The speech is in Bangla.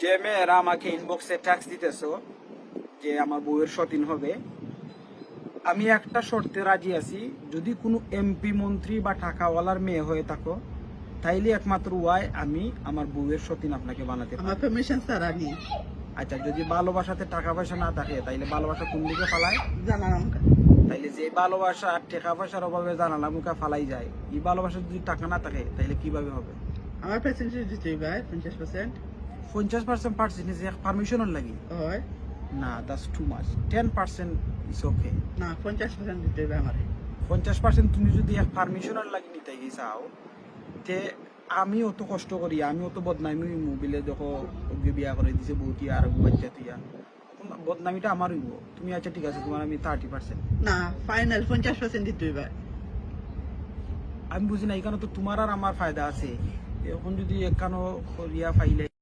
যে মেয়েরা আমাকে ইনবক্সে ট্যাক্স দিতেছ যে আমার বউয়ের সতীন হবে। আমি একটা শর্তে রাজি আছি যদি কোনো এমপি মন্ত্রী বা টাকাওয়ালার মেয়ে হয়ে থাকো তাইলে একমাত্র ওয়াই আমি আমার বউয়ের সতীন আপনাকে বানাতে পারি আমার পারমিশন আচ্ছা যদি ভালোবাসাতে টাকা পয়সা না থাকে তাইলে ভালোবাসা কোন দিকে ফালায়? জানার আমাকে তাইলে যে ভালোবাসা আর টাকা পয়সার অভাবে জানালা মুখা ফালাই যায়। এই ভালোবাসা যদি টাকা না থাকে তাইলে কীভাবে হবে? আমার পার্সেন্টেজ দিতে ভাই পঞ্চাশ পার্সেন্ট পঞ্চাশ পার্সেন্ট পার্সেন্টেজ পারমিশনের লাগি। হয়? না that's too much ten percent is okay না পঞ্চাশ পার্সেন্ট দিতে হবে আমার। পঞ্চাশ পার্সেন্ট তুমি যদি এক পারমিশনের লাগি নিতে চাও তে আমি অত কষ্ট করি আমি অত বদনামি মোবিলে দেখো বিয়া করে দিছে বহুতি আর বাচ্চা তুইয়া বদনামিটা আমার হইব। তুমি আচ্ছা ঠিক আছে তোমার আমি থার্টি পার্সেন্ট না ফাইনাল পঞ্চাশ পার্সেন্ট দিতে হবে আমি বুঝি না এখানে তো তোমার আর আমার ফায়দা আছে। এখন যদি এখানো করিয়া ফাইলে